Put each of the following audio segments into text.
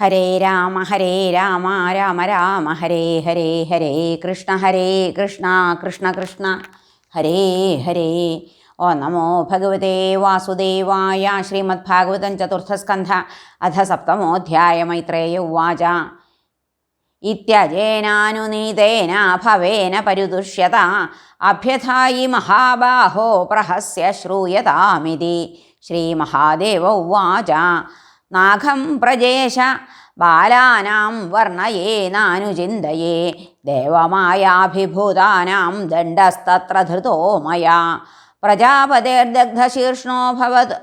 ഹരേ രാമ ഹരേ രാമ രാമ രാമ ഹരേ ഹരേ ഹരേ കൃഷ്ണ ഹരേ കൃഷ്ണ കൃഷ്ണ കൃഷ്ണ. ഹരേ ഹരേ. ഓ നമോ ഭഗവതേ വാസുദേവായ ശ്രീമദ്ഭാഗവതം ചതുർത്ഥസ്കന്ധ അധ സപ്തമോധ്യായ മൈത്രേയ ഉവാച. ഇത്യജേനാനുനീതേന ഭവേന പരുദുഷ്യത അഭ്യഥായി മഹാബാഹോ പ്രഹസ്യ ശ്രൂയതാമിതി. ശ്രീമഹാദേവ ഉവാച. നാഗം പ്രജേശ ബാലാനാം വർണയേ നാനുചിന്തയേ. ദേവമായാഭിഭൂതാനാം ദണ്ഡസ്തത്ര ധൃതോ മയാ പ്രജാപതിർദഗ്ധശീർഷ്ണോ ഭവത്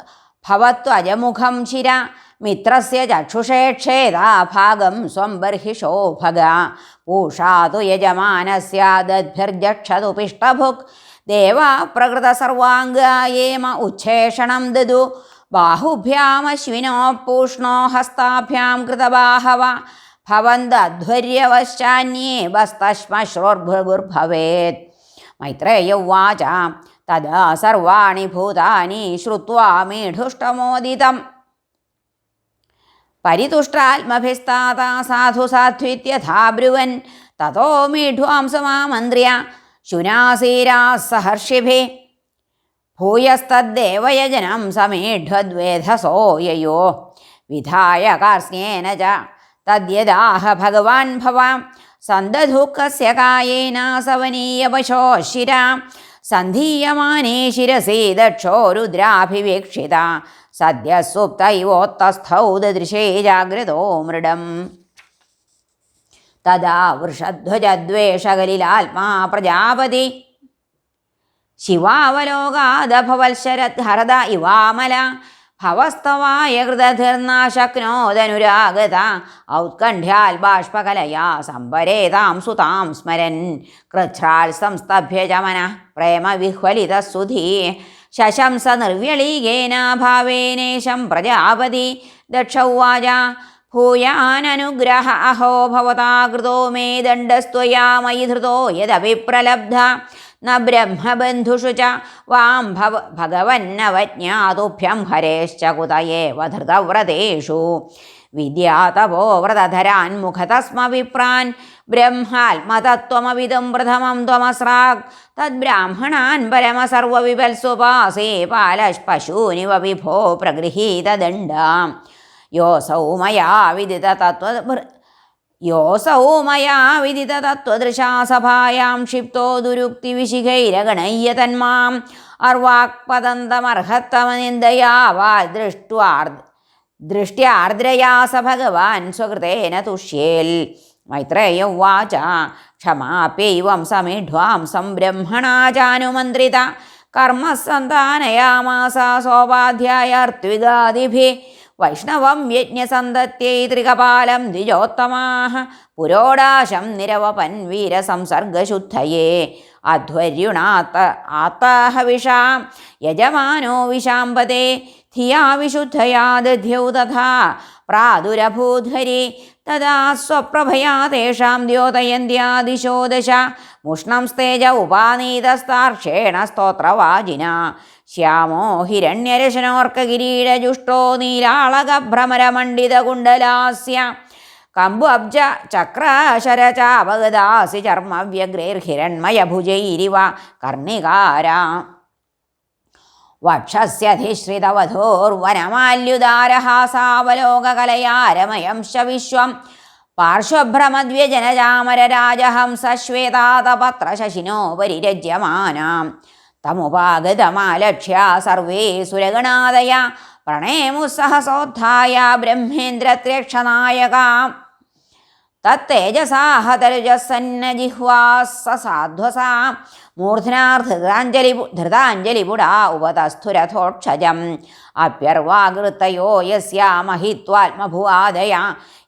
ഭവത്വജമുഖം ശിര മിത്രസ്യ ചക്ഷുഷേക്ഷേതാ ഭാഗം സ്വം ബർഹിഷോ ഭഗ പൂഷാതു യജമാനസ്യാദദ്ഭിർജക്ഷതു പിഷ്ടഭുക്. ദേവാ പ്രകൃത സർവാംഗായേമ ഉച്ഛേഷണം ദദു. ബാഹുഭ്യാമശ്വിനോ പൂഷ്ണോ ഹസ്താഭ്യാം കൃതബാഹവ ഭവന്തധ്വര്യവശ്ചാന്യേ ബസ്തശ്മശ്രോർഭുർഭവേത് മൈത്രേയ ഉവാച തദാ സർവാണി ഭൂതാനി ശ്രുത്വാ മീഢുഷ്ടമോദിതം പരിതുഷ്ടാത്മഭിസ്താതാ സാധു സാധ്വിത്യഥാ ബ്രുവൻ തതോ മീഢ്വാംസമാമന്ത്ര്യ ശുനാസീരാ സഹർഷിഭി ഭൂയസ്തദ്ദേവയജനം സമീഢ്വദ്വേധസോ യയോ വിധായ കാർസ്യേന ച തദ്യദാഹ ഭഗവാൻ ഭവാം സന്തധുഃഖസ്യ കായേന സവനീയപശോ ശിര സന്ധീയമാനേ ശിരസി ദക്ഷോ രുദ്രാഭിവീക്ഷിത സദ്യ സുപ്തൈവോത്തസ്ഥൗ ദൃശേ ജാഗ്രതോ മൃഡം തഥാ വൃഷധ്വജദ്വേഷകലിലാത്മാ പ്രജാപതി ശിവാവലോകാദഭവത്സരഹരത ഇവാമല. ഭവസ്തവായ കൃതധിർനാശക്നോദനുരാഗത. ഔത്കണ്ഠ്യാൽ ബാഷ്പകലയാ സംഭരേതാം സുതാം സ്മരൻ. കൃച്ഛ്രാൽ സംസ്തഭ്യജമന പ്രേമവിഹ്വലിത സുധീ ശശംസ നിർവ്യളീകേന ഭാവേനേശം പ്രജാപതി. ദക്ഷ ഉവാച ഭൂയാനനുഗ്രഹ അഹോ ഭവതാ കൃതോ മേ ദണ്ഡസ്ത്വയാ മയി ധൃതോ യദഭിപ്രലബ്ധ. ന ബ്രഹ്മബന്ധുഷു ച വാം ഭവ ഭഗവന്നവജ്ഞാതുഭ്യം ഹരേശ്ച കുതയേവ ധൃതവ്രതേഷു വിദ്യാതപോ വ്രതധരാൻ മുഖതസ്മ വിപ്രാൻ ബ്രഹ്മാത്മതത്വമവിദം പ്രഥമം ത്വമസ്രാക് തദ്ബ്രാഹ്മണാൻ പരമസർവവിപൽസുപാസേ പാലപശൂനിവ വിഭോ പ്രഗൃഹീതദണ്ഡാം. യോസൗ മയാ വിദിത തത്വ യോസൗ മയാ വിദിത തത്വദൃശാ സഭായാം ക്ഷിപ്തോ ദുരുക്തിവിശിഖൈരഗണയ്യ തന്മാം അർവാക്പതന്തമർഹത്തമനിന്ദയാ വാ ദൃഷ്ട്വാർ ദൃഷ്ട്യാർദ്രയാ സ ഭഗവാൻ സ്വകൃതേന തുഷ്യേൽ. മൈത്രേയ ഉവാച ക്ഷമാപ്യൈവം സമീഢ്വാംസം സംബ്രഹ്മണാചാനുമന്ത്രിത കർമ്മസന്താനയാമാസ സോപാധ്യായർത്തികാദിഭി വൈഷ്ണവം യജ്ഞസന്തത്യൈ ത്രികപാലം ദ്വിജോത്തമാഹ പുരോടാശം നിരവപൻ അധ്വര്യുണാത്ത അധ്വർയുണാത്ത ആത്താഹവിഷാം യജമാനോ വിഷാംപതേ ധിയാ വിശുദ്ധയാ ദധ്യൗ തഥാ പ്രാദുരഭൂധ്വരി തഥാ സ്വപ്രഭയാ തേഷാം ദ്യോതയന്ത്യാദിശോദശ ദശ മുഷ്ണം സ്തേജ ഉപാനീതസ്താർക്ഷേണ സ്തോത്രവാജിന ശ്യാമോ ഹിരണ്യരശനോർക്ക ഹിരണ്യരശനോർക്കകിരീടജുഷ്ടോ നീരാളകഭ്രമരമണ്ഡിതകുണ്ടലാസ്യ കമ്പു അബ്ജ ചക്രശരചാപകദാസി ചർമ്മവ്യഗ്രൈർഹിരൺമയഭുജൈരിവ കർണികാരാ വക്ഷസ്യധിശ്രിതവധോർവനമാല്യുദാരഹാസാവലോകകലയാരമയം ശ വിശ്വം പാർശ്വഭ്രമദ്വ്യജനജാമരരാജഹംസശ്വേതാതപത്രശശിനോ പരിരജ്യമാനാം തമുപാഗതമാലക്ഷ്യ സർവേ സുരഗണാദയ പ്രണേമുസഹസോത്ഥായ ബ്രഹ്മേന്ദ്രത്രേക്ഷനായകാം. തത്തേജസാഹതരുജസന്നജിഹ്വാസസാധ്വസാ. മൂർധനാധൃതാഞ്ജലി ധൃതാഞ്ജലിപുടാ ഉപതസ്ഥുരഥോക്ഷജം അപ്യർവാകൃത്തയോ യസ്യാമഹിത്വാത്മഭുവാദയ.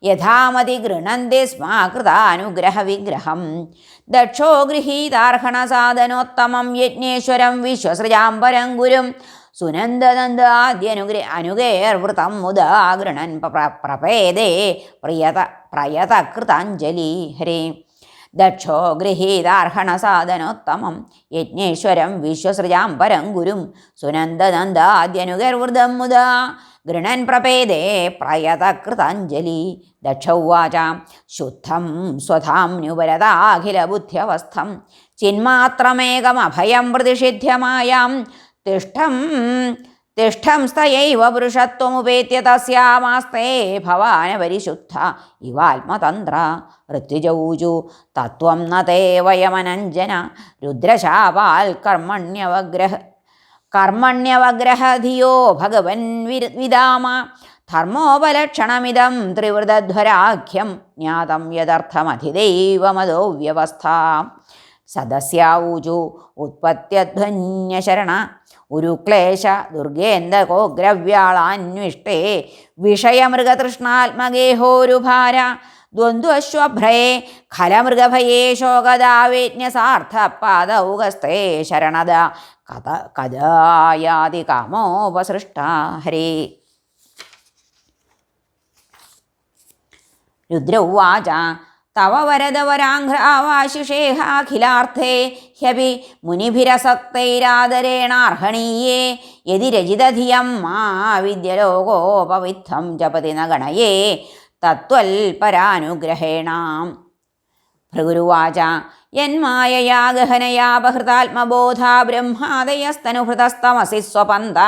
യഥാമതി ഗൃണന്തി സ്മ കൃതാനുഗ്രഹവിഗ്രഹം ദക്ഷോ ഗൃഹീതാർഹണസാധനോത്തമം യജ്ഞേശ്വരം വിശ്വസൃജാംബരം ഗുരും സുനന്ദനന്ദാദ്യനുഗ്രേ അനുഗേർവൃതം മുദാ ഗൃണൻ പ്രപേദേ പ്രിയത പ്രയത കൃതാഞ്ജലി ഹരേ. ദക്ഷോ ഗൃഹീതാർഹണസാധനോത്തമം യജ്ഞേശ്വരം വിശ്വസൃജാം പരം ഗുരും സുനന്ദനന്ദാദ്യനുഗർവൃതം മുദാ ഗൃണൻ പ്രപേദേ പ്രയത കൃതാഞ്ജലി ദക്ഷ ഉവാച ശുദ്ധം സ്വധാംനുപരതാഖിലബുദ്ധ്യവസ്ഥം ചിന്മാത്രമേകമഭയം പ്രതിഷിധ്യമായാം തിഷ്ടം തിഷ്ടം സ്തയൈവ പുരുഷത്വമുപേത്യ തസ്യാമാസ്തേ ഭവാനപരിശുദ്ധ ഇവാത്മതന്ത്ര ഋത്വിജൗജു തത്വം നേ വയമനഞ്ജന രുദ്രശാപാൽ കർമ്മണ്യവഗ്രഹ കർമ്മണ്യവഗ്രഹധിയോ ഭഗവൻ വിദാമ. ധർമ്മോപലക്ഷണമിതം ത്രിവൃതധ്വരാഖ്യം ജ്ഞാതം യഥർത്ഥമധിദൈവമതോ വ്യവസ്ഥ. സദസ്യാവൂചു ഉത്പത്യധ്വന്യശരണ. ഉരുക്ലേശ ദുർഗേന്ദകോഗ്രവ്യാളാന്വിഷ്ടേ വിഷയമൃഗതൃഷ്ണാത്മഗേഹോരുഭാര ദ്വന്ദ്വശ്വഭ്രയേ ഖലമൃഗഭയേ ശോകദാവേജ്ഞസാർത്ഥപാദൗഗസ്തേ ശരണദ കഥ കഥായാതി കാമോപസൃഷ്ട. ഹരേ. രുദ്ര ഉവാച. തവ വരദവരാഘ്രാവാശിഷേഹാഖിലാർത്ഥേ ഹ്യപി മുനിഭിരസക്തൈരാദരേണാർഹണീയേ യതി രചിതധിയം മാ വിദ്യലോകോപവിദ്ധം ജപതി ന ഗണയേ തത്വൽപരാനുഗ്രഹേണാം. ഭൃഗുരുവാച യന്മായയാ ബ്രഹ്മാദയസ്തനുഹൃതസ്തമസി സ്വപന്ത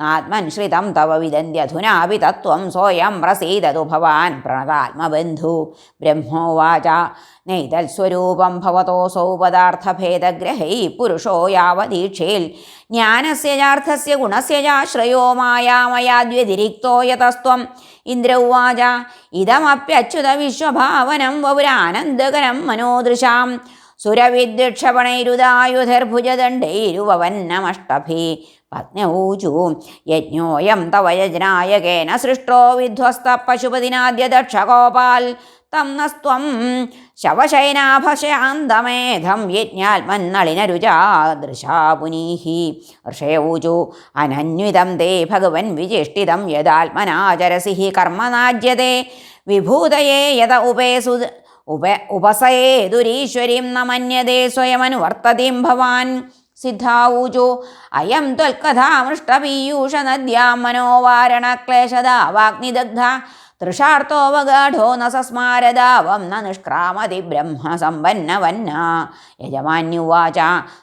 നാത്മൻ ശ്രിതം തവ വിദന്യധുനാപി തത്വം സ്വയം പ്രസീദതു ഭവാൻ പ്രണതാത്മബന്ധു. ബ്രഹ്മോവാച നൈതൽസ്വരൂപം ഭവതോസൗ പദാർത്ഥഭേദഗ്രഹൈ പുരുഷോ യാവദീക്ഷേൽ ജ്ഞാനസ്യ ചാർത്ഥസ്യ ഗുണസ്യ ചാശ്രയോ മായാമയാദ്വ്യതിരിക്തോ യതസ്ത്വം. ഇന്ദ്ര ഉവാച ഇതമപ്യച്യുത വിശ്വഭാവനം വപുരാനന്ദകരം മനോദൃശാം. സുരവിദ്യുക്ഷപണൈരുദായുധർഭുജദണ്ഡൈരുവന്നമഷ്ടഭി പത്നൂചു യജ്ഞോയം തവ യജ്ഞായകേന സൃഷ്ടോ വിധ്വസ്ത പശുപതിനാദ്യ ദക്ഷഗോപാൽ തം നസ്ത്വം ശവശയനാഭശാന്തമേധം യജ്ഞാത്മന്നളിനരുചാദൃശാ പുനീഹി ഋഷയൂചു അനന്വിതം തേ ഭഗവൻ വിചിഷ്ടിതം യദാത്മനാചരസി കർമ്മനാജ്യതേ വിഭൂതയേ യത ഉപേസു ഉപ ഉപസയേതുരീശ്വരീം നമന്യതേ മന്യതേ സ്വയമനുവർത്തതീം ഭവാൻ. സിദ്ധാവൂജോ അയം ത്വൽക്കഥാമൃഷ്ടപീയൂഷ നദ്യാം മനോവാരണക്ലേശദാവാഗ്നിദഗ്ധ. തൃഷാർത്ഥോപഗാഠോ ന സസ്മാരദാവം ന നിഷ്ക്രാമതി ബ്രഹ്മസമ്പന്നവന്ന. യജമാന്യുവാച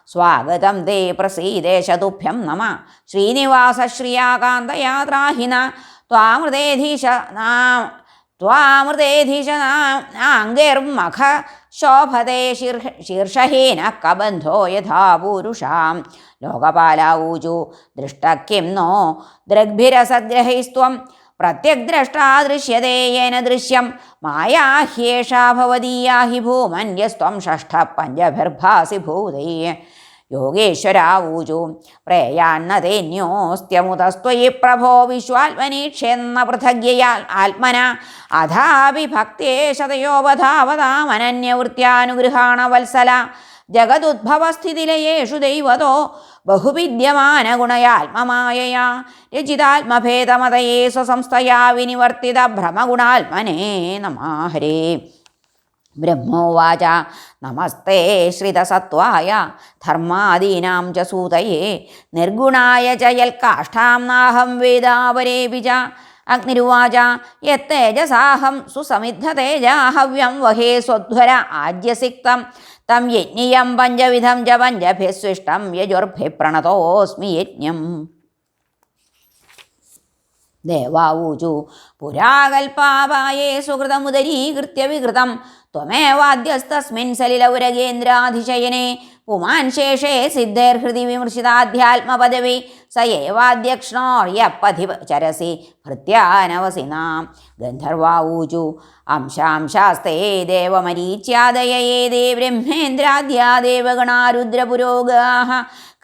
സ്വാഗതം തേ പ്രസീദേശതുഭ്യം നമ. ശ്രീനിവാസ ശ്രിയാകാന്തയാത്രാഹിന ത്വാമൃതേധീശ നാം त्वामृतेऽधिशनाङ्गेर्मख शोभते शीर्ष शीर्षहीनः कबन्धो यथा पूरुषां लोकपाला ऊजु दृष्ट किं नो दृग्भिरसद्ग्रहैस्त्वं। प्रत्यग्द्रष्टा दृश्यते येन दृश्यं। माया ह्येषा भवदीया हि भूमन्यस्त्वं षष्ठः पञ्चभिर्भासि भूतैः ഭൂതൈ യോഗേശ്വരാവൂചു പ്രേയാന്നതേന്യോസ്ത്യമുതസ്ത്വയി പ്രഭോ വിശ്വാത്മനീക്ഷെന്ന പൃഥഗ്യയാൽ ആത്മന. അഥാപി ഭക്തേശതയോപധാവതാമനന്യവൃത്യാനുഗൃഹാണ വത്സല ജഗദുദ്ഭവസ്ഥിതിലയേഷു ദൈവതോ ബഹുവിദ്യമാന ഗുണയാത്മമായയാ രചിതാത്മഭേദമതയേ സ്വസംസ്ഥയാ വിനിവർത്തിത ഭ്രമഗുണാത്മനേ നമാഹരേ ബ്രഹ്മോവാച. നമസ്തേ ശ്രിതസത്വായ. ധർമാദീനാം ച സൂതയേ. നിർഗുണായ ച യൽക്കാഷ്ഠാം നാഹം വേദാവരേപി ച അഗ്നിരുവാച യത്തേജസാഹം സുസമിദ്ധതേജാഹവ്യം വഹേ സ്വധ്വര ആജ്യസിക്തം തം യജ്ഞിയം പഞ്ചവിധം ച പഞ്ചഭിസ്വിഷ്ടം യജുർഭി പ്രണതോസ്മി യജ്ഞം. ദേവാവൂചു പുരാകൽപാപായേ സുഹൃതമുദരീകൃത്യ വികൃതം ത്വമേവാദ്യസ്തസ്മിൻ സലിലൗരഗേന്ദ്രാധിശയനെ പുമാൻ ശേഷേ സിദ്ധേർഹൃതി വിമർശിതാധ്യാത്മപദവി. സ ഏവാധ്യക്ഷ്ണോർയപ്പധി ചരസി ഭൃത്യാനവസി നാം. ഗന്ധർവാവൂചു അംശാംശാസ്തേ ദേവമരീച്യാദയേ ദേ ബ്രഹ്മേന്ദ്രാദ്യാ ദേവഗണാരുദ്രപുരോഗാः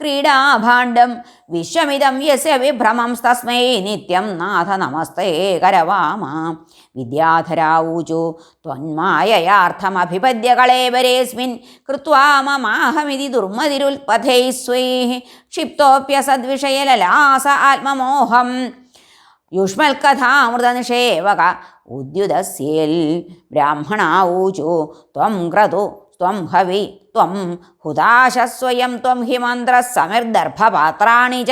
ക്രീഡാഭാണ്ഡം വിശ്വമിതം യസ്യ വിഭ്രമം തസ്മൈ നിത്യം നാഥ നമസ്തേ കരവാമ. വിദ്യാധരാവൂചു ത്വന്മായയാർത്ഥമഭിപദ്യ കളേവരേസ്മിൻ കൃത്വാ മമാഹമിതി ദുർമതിരുൽപഥൈ സ്വൈः ക്ഷിപ്തോപ്യസദ്വിഷയലലാസ ആത്മമോഹം. യുഷ്മൽക്കഥാമൃതനിഷേവക ഉദ്യുതസ്യേൽ ബ്രാഹ്മണാവൂചു ത്വം ക്രതു ത്വം ഹവി ത്വം ഹുതാശസ്വയം ത്വം ഹിമന്ത്രസമിർദർഭപാത്രാണി ച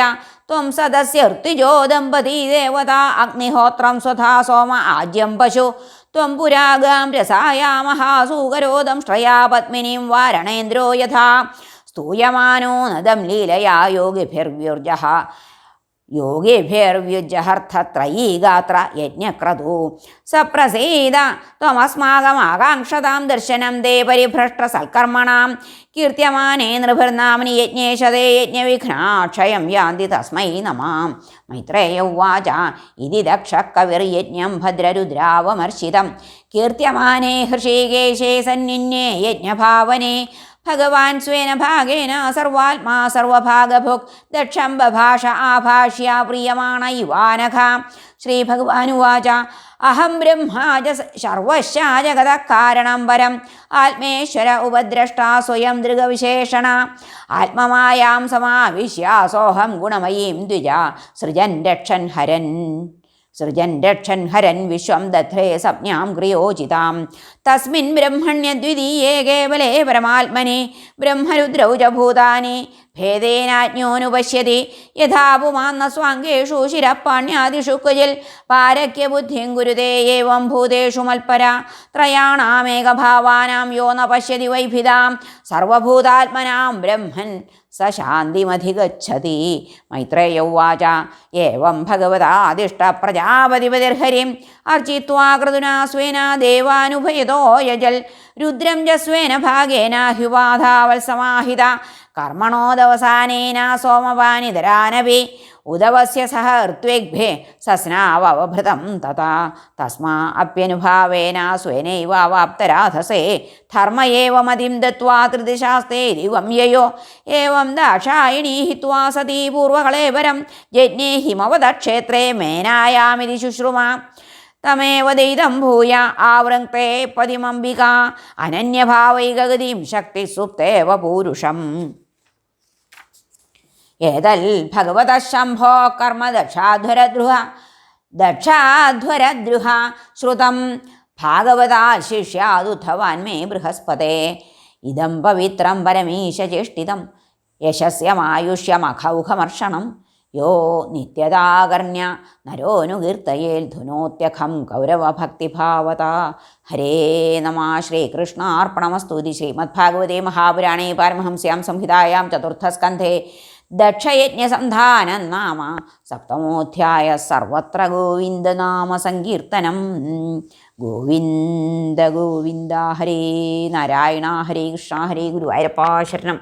ത്വം സദസ്യ ഋത്വിജോ ദമ്പതി ദേവത അഗ്നിഹോത്രം സ്വധാ സോമ ആജ്യം പശു. ത്വം പുരാഗാം രസായാമഹാസൂകരോദം ശ്രയാ പത്മിനീം വാരണേന്ദ്രോ യഥാ. സ്തൂയമാനോ നദം ലീലയാ യോഗിഭിർവ്യുർജഹ. യോഗിഭിർവ്യുജഹർത്ഥത്രയീഗാത്ര യജ്ഞക്രതു. സപ്രസീത ത്വമസ്മാകമാകാംക്ഷതാം ദർശനം ദേ പരിഭ്രഷ്ട സൽക്കർമ്മണാം കീർത്യമാനേ നൃഭിർനാമിനി യജ്ഞേശതേ യജ്ഞവിഘ്നാക്ഷയം യാന്തി തസ്മൈ നമാം. മൈത്രേയ ഉവാച ഇതി ദക്ഷ കവിർയജ്ഞം ഭദ്രരുദ്രാവമർശിതം. കീർത്യമാനേ ഹൃഷീകേശേ സന്നിന്യേ യജ്ഞഭാവനേ ഭഗവാൻ സ്വേന ഭാഗേന സർവാത്മാ സർവഭാഗഭുക്. ദക്ഷം ബഭാഷ ആഭാഷ്യ പ്രിയമാണ യുവാനഘ ശ്രീഭഗവാനുവാച അഹം ബ്രഹ്മാജ സർവശ്ച ജഗത കാരണം പരം ആത്മേശ്വര ഉപദ്രഷ്ടാ സ്വയം ദൃഗവിശേഷണ. ആത്മമായാം സമാവിശ്യ സോഹം ഗുണമയീം ദ്വിജ സൃജൻ രക്ഷൻ ഹരൻ. സൃജൻ രക്ഷൻ ഹരൻ വിശ്വം ദധ്രേ സംജ്ഞാം ക്രിയോചിതാം. തസ്മിൻ ബ്രഹ്മണ്യദ്വിതീയേ കേവലേ പരമാത്മനെ ബ്രഹ്മരുദ്രൗ ച ഭൂതാനി ഭേദേനാജ്ഞോനുപശ്യതി. യഥാ പുമാന്ന സ്വാങ്കേഷു ശിരപ്പാണ്യാദിഷു കുജിൽ പാരക്യബുദ്ധിം കുരുതേ ഏവം ഭൂതേഷു മൽപര. ത്രയാണാമേകഭാവാനാം യോ ന പശ്യതി വൈഭിതാം. സർവഭൂതാത്മനാം ബ്രഹ്മൻ സ ശാന്തിമധിഗച്ഛതി. മൈത്രേയ ഉവാച ഏവം ഭഗവതാതിഷ്ട പ്രജാപതിപതിർഹരിം. കൃതുനാ സ്വേന ദേവാനുഭയതോ യജൽ. രുദ്രം ജസ്വേന സ്വേന ഭാഗേന ഹ്യുവാധാവൽ സമാഹിത കർമ്മണോദവസാനേന സോമപാനിതരാനപി ഉദവസ്യ സഹ ഋത്വേഗ്ഭേ സസ്നാവഭൃതം തഥാ തസ്മാ അപ്യനുഭാവേന സ്വേനൈവ അവാപ്തരാധസേ. ധർമ്മ ഏവ മതിം ദത്വാ തൃതിശാസ്തേ ദിവം യയോ. ഏവം ദാക്ഷായണീ ഹിത്വാ സതീ പൂർവകളേവരം ജജ്ഞേ ഹിമവതക്ഷേത്രേ മേനായാമിതി ശുശ്രുമ. തമേവ ദൈതം ഭൂയ ആവൃങ്ക്തേ പതിമംബിക. അനന്യഭാവൈകഗതിം ശക്തി സുപ്തേവ പൂരുഷം. ഏതൽ ഭഗവത ശംഭോ കർമ്മ ദക്ഷാധ്വരദ്രുഹ ദക്ഷാധ്വരദ്രുഹ ശ്രുതം ഭാഗവതാൽ ശിഷ്യാദുദ്ധവാൻ മേ ബൃഹസ്പതേ ഇതം പവിത്രം പരമീശചേഷ്ടിതം യശസ്യമായുഷ്യമഖൗഖമർഷണം യോ നിത്യതാകർണ്യ നരോനുകീർത്തയേൽ ധുനോത്യഖം കൗരവഭക്തിഭാവത ഹരേ നമ ശ്രീകൃഷ്ണാർപ്പണമസ്തു ഇതി ശ്രീമദ്ഭാഗവതേ മഹാപുരാണേ പാരമഹംസ്യാം സംഹിതായാം ചതുർത്ഥസ്കന്ധേ ദക്ഷയജ്ഞസന്ധാനം നാമ സപ്തമോധ്യായ സർവത്ര ഗോവിന്ദനാമ സങ്കീർത്തനം. ഗോവിന്ദ ഗോവിന്ദ ഹരേ നാരായണ ഹരേ കൃഷ്ണ ഹരേ ഗുരുവായൂരപ്പാ ശരണം.